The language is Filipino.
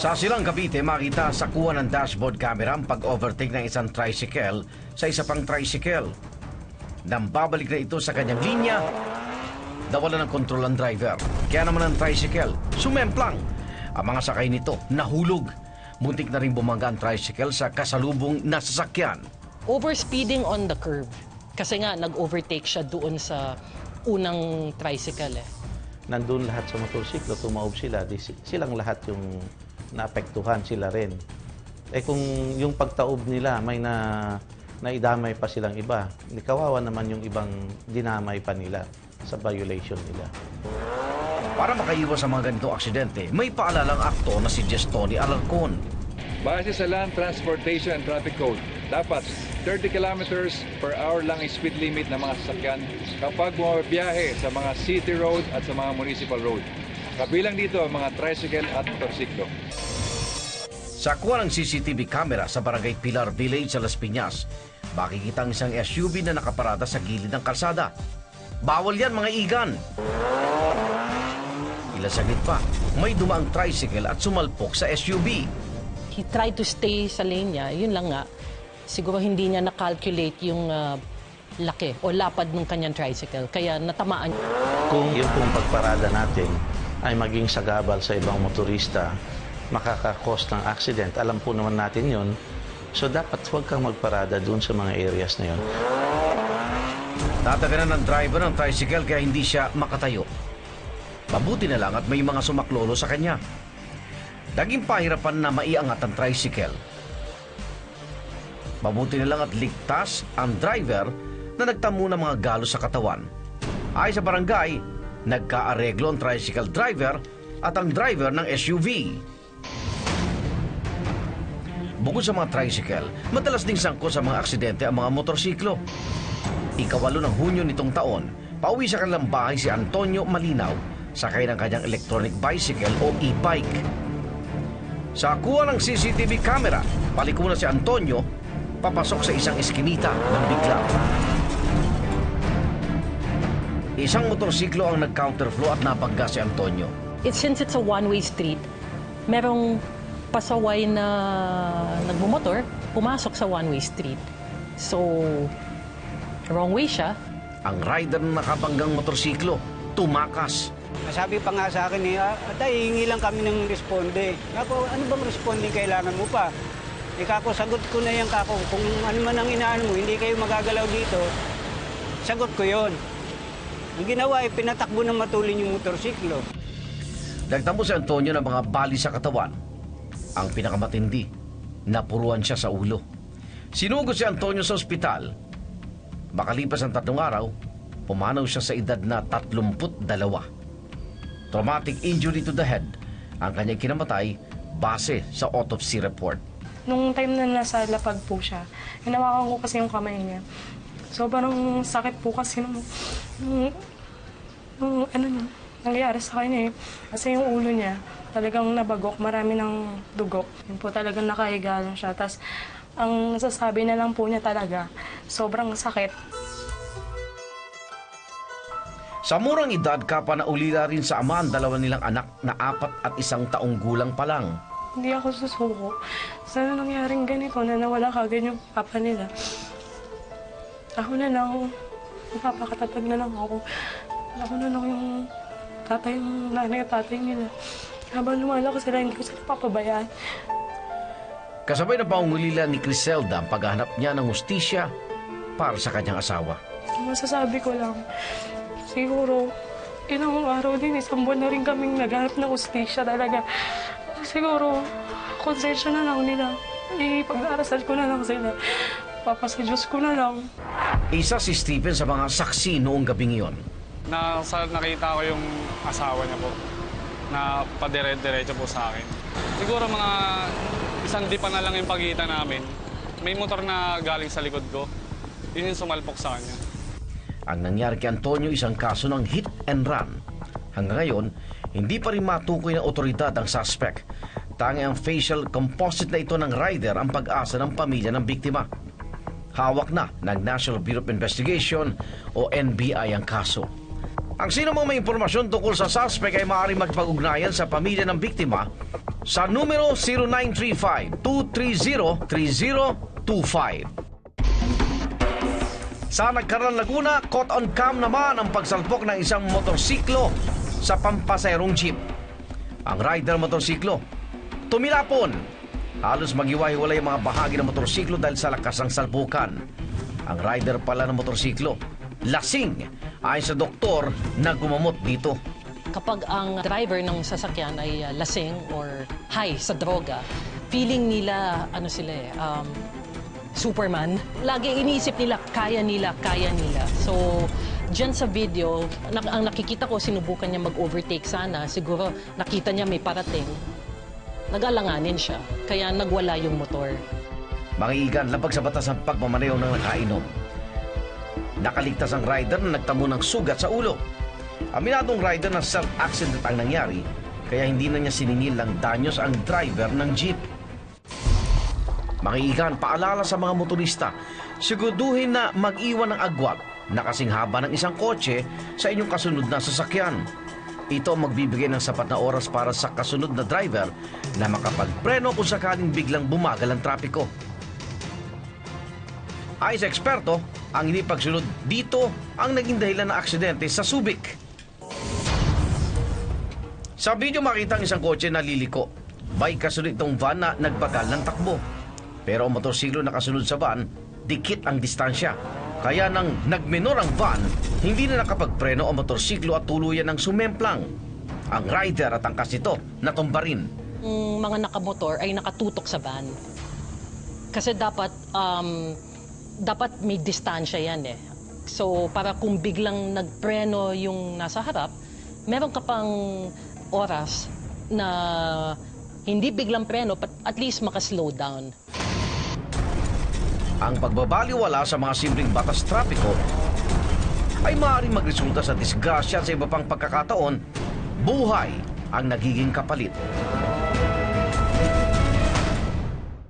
Sa Silang Cavite, makita sa kuha ng dashboard camera ang pag-overtake ng isang tricycle sa isa pang tricycle. Nang babalik na ito sa kanyang linya, nawala ng kontrol ang driver. Kaya naman ang tricycle, sumemplang. Ang mga sakay nito nahulog. Muntik na rin bumangga ang tricycle sa kasalubong na sasakyan. Overspeeding on the curve. Kasi nga, nag-overtake siya doon sa unang tricycle eh. nandun lahat sa motorsiklo, tumaob sila, di, silang lahat yung naapektuhan sila rin. Eh kung yung pagtaob nila may na naidamay pa silang iba, di kawawa naman yung ibang dinamay pa nila sa violation nila. Para makaiwas sa mga ganitong aksidente, may paalalang akto na si Gestoni Alarcon. Base sa Land Transportation and Traffic Code, dapat 30 kilometers per hour lang ang speed limit ng mga sasakyan kapag bumabiyahe sa mga city road at sa mga municipal road. Kabilang dito ang mga tricycle at motorsiklo. Sa kuha ng CCTV camera sa Barangay Pilar Village sa Las Piñas, makikita ang isang SUV na nakaparada sa gilid ng kalsada. Bawal yan mga igan! Ilang saglit pa, may dumaang tricycle at sumalpok sa SUV. He tried to stay sa lane niya, yun lang nga. Siguro hindi niya na-calculate yung ah, laki o lapad ng kanyang tricycle. Kaya natamaan Kung yung pong pagparada natin ay maging sagabal sa ibang motorista, makakakos ng accident, alam po naman natin yun. So dapat huwag kang magparada dun sa mga areas na yun. Tataganan ng driver ng tricycle kaya hindi siya makatayo. Mabuti na lang at may mga sumaklolo sa kanya. Naging pahirapan na maiangat ang tricycle. Mabuti na lang at ligtas ang driver na nagtamo ng mga galo sa katawan. Ay sa barangay, nagkaareglo ang tricycle driver at ang driver ng SUV. Bukod sa mga tricycle, madalas ding sangkot sa mga aksidente ang mga motorsiklo. Ikawalo ng Hunyo nitong taon, pauwi sa kanilang bahay si Antonio Malinaw sakay ng kanyang electronic bicycle o e-bike. Sa kuha ng CCTV camera, paliko na si Antonio papasok sa isang eskinita ng bigla. Isang motorsiklo ang nag-counterflow at napagga si Antonio. It, since it's a one-way street, merong pasaway na nagmumotor, pumasok sa one-way street. So, wrong way siya. Ang rider na nakabanggang motorsiklo, tumakas. Sabi pa nga sa akin eh, ah, atay, hingi lang kami ng responde. Ako, ano bang responde kailangan mo pa? Eh, kako, sagot ko na yan, kako. Kung ano man ang inaan mo, hindi kayo magagalaw dito, sagot ko yon. Ang ginawa ay pinatakbo ng matulin yung motorsiklo. Nagtampo si Antonio ng mga bali sa katawan. Ang pinakamatindi, napuruan siya sa ulo. Sinugod si Antonio sa ospital. Makalipas ang tatlong araw, pumanaw siya sa edad na 32. Traumatic injury to the head ang kanyang kinamatay base sa autopsy report. Nung time na nasa lapag po siya, hinawakan ko kasi yung kamay niya. Sobrang sakit po kasi nung, nung, niya, nangyayari sa kanya eh. Kasi yung ulo niya, talagang nabagok, marami ng dugo. Yun po talagang nakahiga lang siya. Tapos, ang nasasabi na lang po niya talaga, sobrang sakit. Sa murang edad ka pa naulila rin sa ama ang dalawa nilang anak na apat at isang taong gulang pa lang. Hindi ako susuko. Sana nangyaring ganito na nawala kagad yung papa nila. Ako na lang. Magpapakatatag na lang ako. Ako na lang yung tatay, yung nanay at tatay nila. Habang lumalaki sila, hindi ko sila papabayaan. Kasabay na paungulila ni Criselda ang paghahanap niya ng hustisya para sa kanyang asawa. Masasabi ko lang, siguro, ilang araw din, isang buwan na rin kaming naghanap ng ustisya talaga. Siguro, konsensya na lang nila. Ipag-arasal ko na lang sila. Papa sa Diyos ko na lang. Isa si Stephen sa mga saksi noong gabing iyon. Na sa, nakita ko yung asawa niya po na padire-diretso po sa akin. Siguro mga isang di pa na lang yung pagitan namin. May motor na galing sa likod ko. Yun yung sumalpok sa kanya. Ang nangyari kay Antonio isang kaso ng hit and run. Hanggang ngayon, hindi pa rin matukoy ng otoridad ang suspect. Tangi ang facial composite na ito ng rider ang pag-asa ng pamilya ng biktima. Hawak na ng National Bureau of Investigation o NBI ang kaso. Ang sino mang may impormasyon tungkol sa suspect ay maaaring magpag-ugnayan sa pamilya ng biktima sa numero 0935-230-3025. Sa Nagkaran Laguna, caught on cam naman ang pagsalpok ng isang motorsiklo sa pampaserong jeep. Ang rider motorsiklo, tumilapon. Halos magiwa-hiwalay ang mga bahagi ng motorsiklo dahil sa lakas ng salpukan. Ang rider pala ng motorsiklo, lasing, ayon sa doktor na gumamot dito. Kapag ang driver ng sasakyan ay uh, lasing or high sa droga, feeling nila, ano sila eh, um, Superman. Lagi iniisip nila, kaya nila, kaya nila. So, dyan sa video, nak- ang nakikita ko, sinubukan niya mag-overtake sana. Siguro nakita niya may parating. Nag-alanganin siya. Kaya nagwala yung motor. Mga igan, labag sa batas ang pagmamaneho ng nakainom. Nakaligtas ang rider na nagtamo ng sugat sa ulo. Aminadong rider na self-accident ang nangyari, kaya hindi na niya siningil ng danyos ang driver ng jeep. Mga igan, paalala sa mga motorista, siguraduhin na mag-iwan ng agwat na kasing haba ng isang kotse sa inyong kasunod na sasakyan. Ito magbibigay ng sapat na oras para sa kasunod na driver na makapagpreno kung sakaling biglang bumagal ang trapiko. Ayon sa eksperto, ang hindi pagsunod dito ang naging dahilan ng aksidente sa Subic. Sa video makita ang isang kotse na liliko. May kasunod itong van na nagbagal ng takbo. Pero ang motorsiklo na kasunod sa van, dikit ang distansya. Kaya nang nagmenor ang van, hindi na nakapagpreno ang motorsiklo at tuluyan ng sumemplang. Ang rider at angkas nito natumba rin. Ang mga nakamotor ay nakatutok sa van. Kasi dapat, um, dapat may distansya yan eh. So, para kung biglang nagpreno yung nasa harap, meron ka pang oras na hindi biglang preno, but at least maka-slow down. Ang pagbabaliwala sa mga simpleng batas trapiko ay maaaring magresulta sa disgrasya sa iba pang pagkakataon, buhay ang nagiging kapalit.